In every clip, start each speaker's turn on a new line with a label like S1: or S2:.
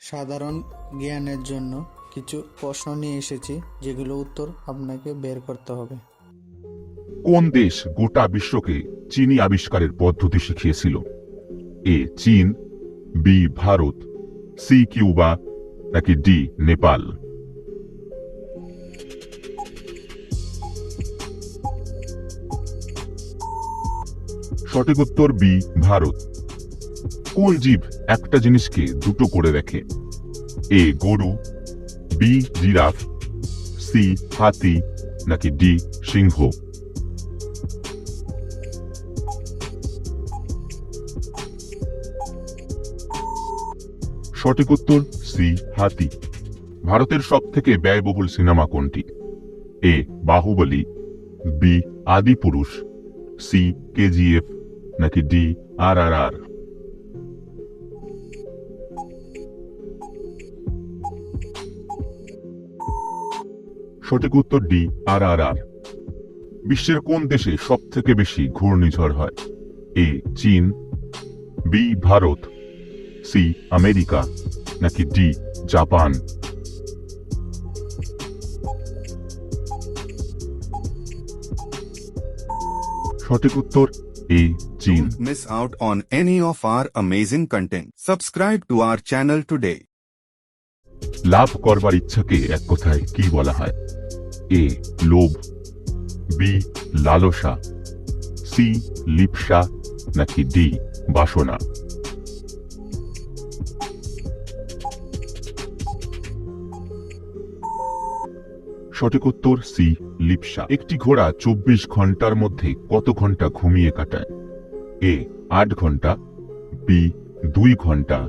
S1: সাধারণ জ্ঞানের জন্য কিছু প্রশ্ন নিয়ে এসেছি, যেগুলো উত্তর আপনাকে বের করতে হবে।
S2: কোন দেশ গোটা বিশ্বকে চিনি আবিষ্কারের পদ্ধতি শিখিয়েছিল? এ, চীন, বি, ভারত, সি, কিউবা, নাকি ডি, নেপাল? সঠিক উত্তর বি, ভারত। কোন জীব একটা জিনিসকে দুটো করে দেখে। এ, গরু, বি, জিরাফ, সি, হাতি, নাকি ডি, সিংহ। সঠিক উত্তর, সি, হাতি। ভারতের সব থেকে ব্যয়বহুল সিনেমা কোনটি? এ, বাহুবলী, বি, আদি পুরুষ, সি, কেজিএফ, নাকি ডি আর আর আর সঠিক উত্তর ডি আর আর আর বিশ্বের কোন দেশে সব থেকে বেশি ঘূর্ণিঝড় হয় এ, চীন, বি, ভারত, সি, আমেরিকা, নাকি ডি, জাপান সঠিক উত্তর এ, চীন
S3: miss out on any of our amazing content. Subscribe to our channel today.
S2: লাভ করবার ইচ্ছাকে এক কথায় কি বলা হয়? এ, লোভ, বি, লালসা, সি, লিপসা, নাকি ডি, বাসনা? সঠিক উত্তর সি, লিপসা। একটি ঘোড়া চব্বিশ ঘণ্টার মধ্যে কত ঘণ্টা ঘুমিয়ে কাটায়? এ, আট ঘণ্টা, বি, দুই ঘণ্টা,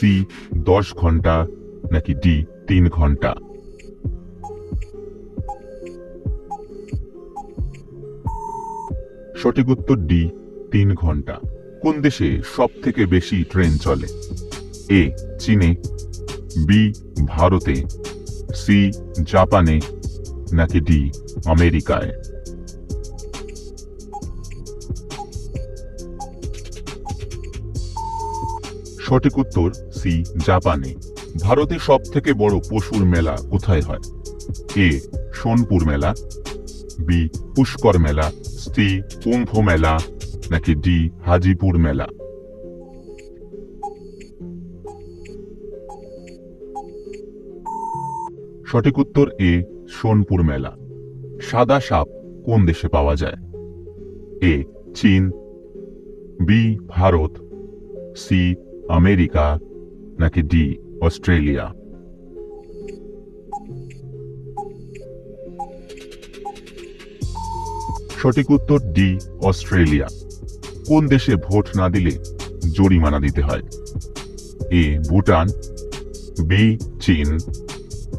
S2: সি, দশ ঘণ্টা নাকি ডি তিন ঘণ্টা? সঠিক উত্তর ডি তিন ঘণ্টা। কোন দেশে সব থেকে বেশি ট্রেন চলে? এ, চীনে, বি, ভারতে, সি, জাপানে, নাকি ডি, আমেরিকায়? সঠিক উত্তর সি, জাপানে। ভারতে সব থেকে বড় পশুর মেলা কোথায় হয়? এ, সোনপুর মেলা, বি, পুষ্কর মেলা, সি, কুম্ভ মেলা, নাকি ডি, হাজিপুর মেলা? সঠিক উত্তর এ, সোনপুর মেলা। সাদা সাপ কোন দেশে পাওয়া যায়? এ, চীন, বি, ভারত, সি, আমেরিকা, নাকি ডি অস্ট্রেলিয়া। সঠিক উত্তর ডি অস্ট্রেলিয়া। কোন দেশে ভোট না দিলে জরিমানা দিতে হয়? এ ভুটান। বি চীন।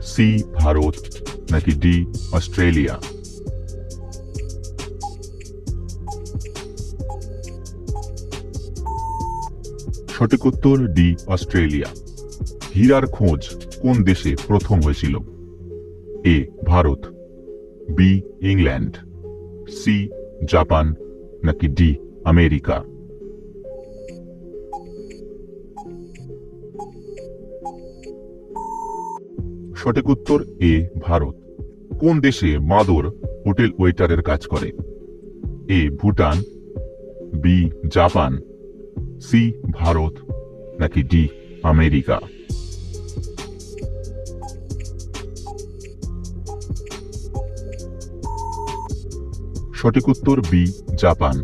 S2: সি ভারত। নাকি ডি অস্ট্রেলিয়া? সঠিক উত্তর ডি অস্ট্রেলিয়া। হীরার খোঁজ কোন দেশে প্রথম হয়েছিল? A, Bharat, B, England, C, Japan, নাকি ডি, আমেরিকা? সঠিক উত্তর, এ, ভারত। কোন দেশে মাদর হোটেল ওয়েটারের কাজ করে? A, Bhutan, B, Japan, C, Bharat, নাকি ডি, আমেরিকা? সঠিক উত্তর বি জাপান।